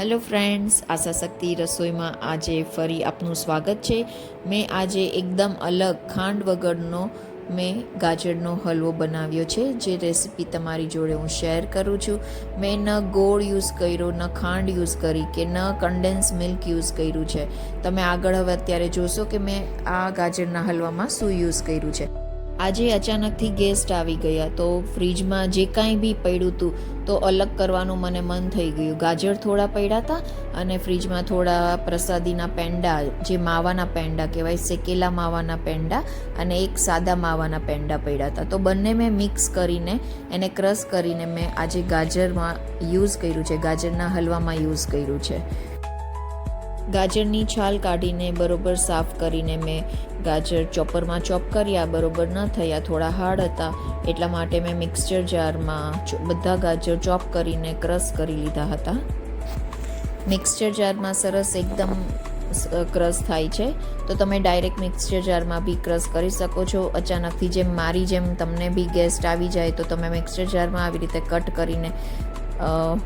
Hello friends, આશા શક્તિ રસોઈમાં આજે ફરી આપનું સ્વાગત છે. મેં આજે એકદમ અલગ ખાંડ વગરનો મેં ગાજરનો હલવો બનાવ્યો છે, જે રેસીપી તમારી જોડે હું શેર કરું છું. મેં ન ગોળ યુઝ કર્યો, ન ખાંડ યુઝ કરી કે ન કન્ડેન્સ મિલ્ક યુઝ કર્યું છે. તમે આગળ હવે અત્યારે જોશો કે મેં આ ગાજરના હલવામાં શું યુઝ કર્યું છે. આજે અચાનકથી ગેસ્ટ આવી ગયા તો ફ્રીજમાં જે કાંઈ બી પડ્યું હતું તો અલગ કરવાનું મને મન થઈ ગયું. ગાજર થોડા પડ્યા હતા અને ફ્રીજમાં થોડા પ્રસાદીના પેંડા, જે માવાના પેંડા કહેવાય, શેકેલા માવાના પેંડા અને એક સાદા માવાના પેંડા પડ્યા હતા તો બંને મેં મિક્સ કરીને એને ક્રશ કરીને મેં આજે ગાજરમાં યુઝ કર્યું છે. ગાજરના હલવામાં યુઝ કર્યું છે. ગાજરની છાલ કાઢીને બરોબર સાફ કરીને મેં ગાજર ચોપરમાં ચોપ કર્યા, બરોબર ન થયા, થોડા હાર્ડ હતા. એટલા માટે મેં મિક્સચર જારમાં બધા ગાજર ચોપ કરીને ક્રશ કરી લીધા હતા. મિક્સચર જારમાં સરસ એકદમ ક્રશ થાય છે. તો તમે ડાયરેક્ટ મિક્સચર જારમાં બી ક્રશ કરી શકો છો. અચાનકથી જેમ મારી જેમ તમને બી ગેસ્ટ આવી જાય, તો તમે મિક્સચર જારમાં આવી રીતે કટ કરીને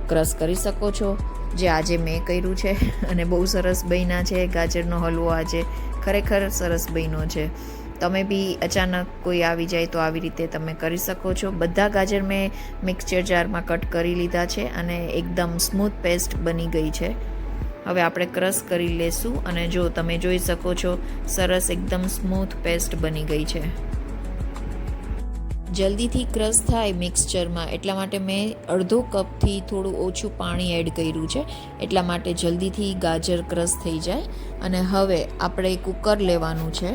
ક્રશ કરી શકો છો. જે આજે મેં કર્યું છે અને બહુ સરસ બન્યા છે. ગાજરનો હલવો આજે ખરેખર સરસ બન્યો છે. તમે બી અચાનક કોઈ આવી જાય તો આવી રીતે તમે કરી શકો છો. બધા ગાજર મેં મિક્સચર જારમાં કટ કરી લીધા છે અને એકદમ સ્મૂથ પેસ્ટ બની ગઈ છે. હવે આપણે ક્રશ કરી લેશું અને જો તમે જોઈ શકો છો, સરસ એકદમ સ્મૂથ પેસ્ટ બની ગઈ છે. જલ્દીથી ક્રશ થાય મિક્સચરમાં. એટલા માટે મેં અડધો કપથી થોડું ઓછું પાણી એડ કર્યું છે. એટલા માટે જલ્દીથી ગાજર ક્રશ થઈ જાય. અને હવે આપણે કુકર લેવાનું છે.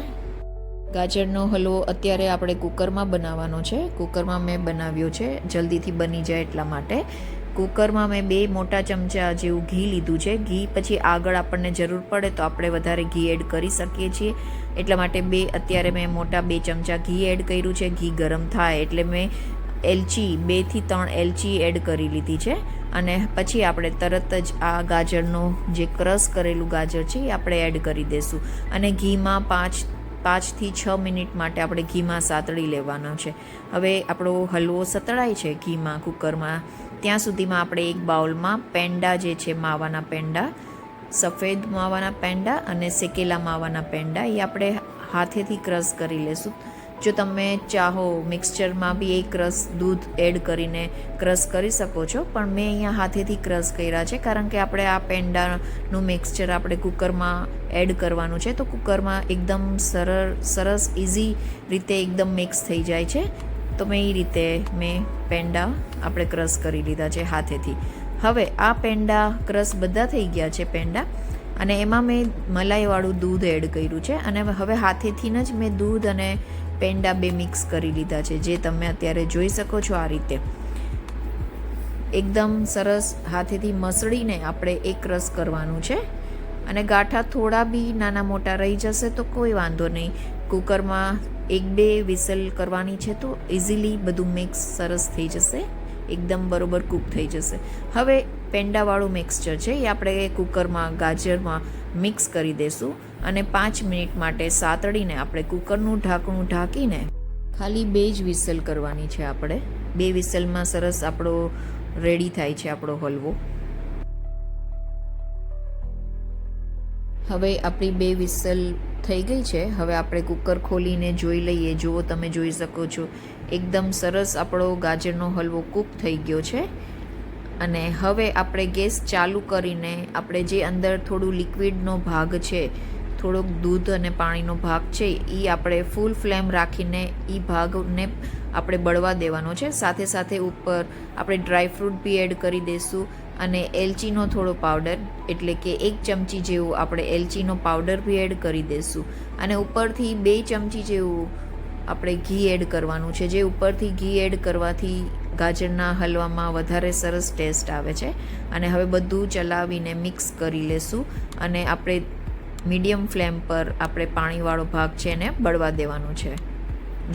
ગાજરનો હલવો અત્યારે આપણે કુકરમાં બનાવવાનો છે. કુકરમાં મેં બનાવ્યો છે. જલ્દીથી બની જાય એટલા માટે. કુકરમાં મેં બે મોટા ચમચા જેવું ઘી લીધું છે. ઘી પછી આગળ આપણને જરૂર પડે તો આપણે વધારે ઘી એડ કરી શકીએ છીએ. એટલા માટે બે, અત્યારે મેં મોટા બે ચમચા ઘી એડ કર્યું છે. ઘી ગરમ થાય એટલે મેં એલચી બેથી ત્રણ એલચી એડ કરી લીધી છે. અને પછી આપણે તરત જ આ ગાજરનો જે ક્રશ કરેલું ગાજર છે એ આપણે એડ કરી દઈશું અને ઘીમાં પાંચ પાંચથી છ મિનિટ માટે આપણે ઘીમાં સાતળી લેવાનો છે. હવે આપણો હલવો સતળાય છે ઘીમાં કુકરમાં. ત્યાં સુધીમાં આપણે એક બાઉલમાં પેંડા જે છે, માવાના પેંડા, સફેદ માવાના પેંડા અને શેકેલા માવાના પેંડા એ આપણે હાથેથી ક્રશ કરી લેશું. જો તમે ચાહો મિક્સચરમાં બી એક રસ દૂધ એડ કરીને ક્રશ કરી શકો છો, પણ મેં અહીંયા હાથેથી ક્રશ કર્યા છે, કારણ કે આપણે આ પેંડાનું મિક્સચર આપણે કુકરમાં એડ કરવાનું છે, તો કુકરમાં એકદમ સરળ, સરસ ઇઝી રીતે એકદમ મિક્સ થઈ જાય છે. તો મેં એ રીતે મેં પેંડા આપણે ક્રશ કરી લીધા છે હાથેથી. હવે આ પેંડા ક્રશ બધા થઈ ગયા છે પેંડા અને એમાં મેં મલાઈવાળું દૂધ એડ કર્યું છે અને હવે હાથેથી જ મેં દૂધ અને પેંડા બે મિક્સ કરી લીધા છે, જે તમે અત્યારે જોઈ શકો છો આ રીતે. એકદમ સરસ હાથેથી મસળીને આપણે એક રસ કરવાનું છે અને ગાંઠા થોડા બી નાના મોટા રહી જશે તો કોઈ વાંધો નહીં. કુકરમાં એક બે વિસલ કરવાની છે તો ઇઝીલી બધું મિક્સ સરસ થઈ જશે. એકદમ બરોબર કૂક થઈ જશે. હવે પેંડાવાળું મિક્સચર છે એ આપણે કૂકરમાં, ગાજરમાં મિક્સ કરી દઈશું અને પાંચ મિનિટ માટે સાતળીને આપણે કૂકરનું ઢાંકણું ઢાંકીને ખાલી બે જ વિસલ કરવાની છે આપણે. બે વિસલમાં સરસ આપણો રેડી થાય છે આપણો હલવો. હવે આપણી બે વિસલ થઈ ગઈ છે. હવે આપણે કુકર ખોલીને જોઈ લઈએ. જુઓ તમે જોઈ શકો છો. એકદમ સરસ આપણો ગાજરનો હલવો કૂક થઈ ગયો છે. અને હવે આપણે ગેસ ચાલુ કરીને આપણે જે અંદર થોડું લિક્વિડનો ભાગ છે, થોડોક દૂધ અને પાણીનો ભાગ છે એ આપણે ફૂલ ફ્લેમ રાખીને એ ભાગને આપણે બળવા દેવાનો છે. સાથે સાથે ઉપર આપણે ડ્રાયફ્રૂટ બી એડ કરી દઈશું અને એલચીનો થોડો પાવડર એટલે કે એક ચમચી જેવું આપણે એલચીનો પાવડર બી એડ કરી દઈશું. અને ઉપરથી બે ચમચી જેવું આપણે ઘી એડ કરવાનું છે, જે ઉપરથી ઘી એડ કરવાથી ગાજરના હલવામાં વધારે સરસ ટેસ્ટ આવે છે. અને હવે બધું ચલાવીને મિક્સ કરી લેશું અને આપણે મીડિયમ ફ્લેમ પર આપણે પાણીવાળો ભાગ છે એને બળવા દેવાનું છે.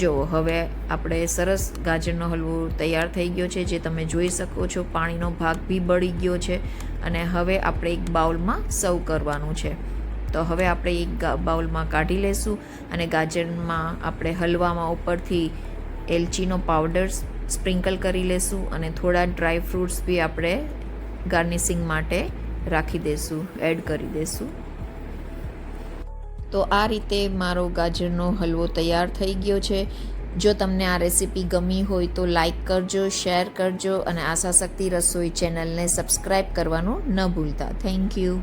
જો, હવે આપણે સરસ ગાજરનો હલવો તૈયાર થઈ ગયો છે, જે તમે જોઈ શકો છો, પાણીનો ભાગ બી બળી ગયો છે અને હવે આપણે એક બાઉલમાં સર્વ કરવાનું છે. તો હવે આપણે એક બાઉલમાં કાઢી લેશું અને ગાજરમાં આપણે હલવામાં ઉપરથી એલચીનો પાવડર સ્પ્રિંકલ કરી લેશું અને થોડા ડ્રાય ફ્રૂટ્સ બી આપણે ગાર્નિશિંગ માટે રાખી દઈશું એડ કરી દઈશું તો આ રીતે મારો ગાજરનો હલવો તૈયાર થઈ ગયો છે. જો તમને આ રેસીપી ગમી હોય તો લાઈક કરજો, શેર કરજો અને આશા શક્તિ રસોઈ ચેનલને સબસ્ક્રાઈબ કરવાનું ન ભૂલતા. Thank you.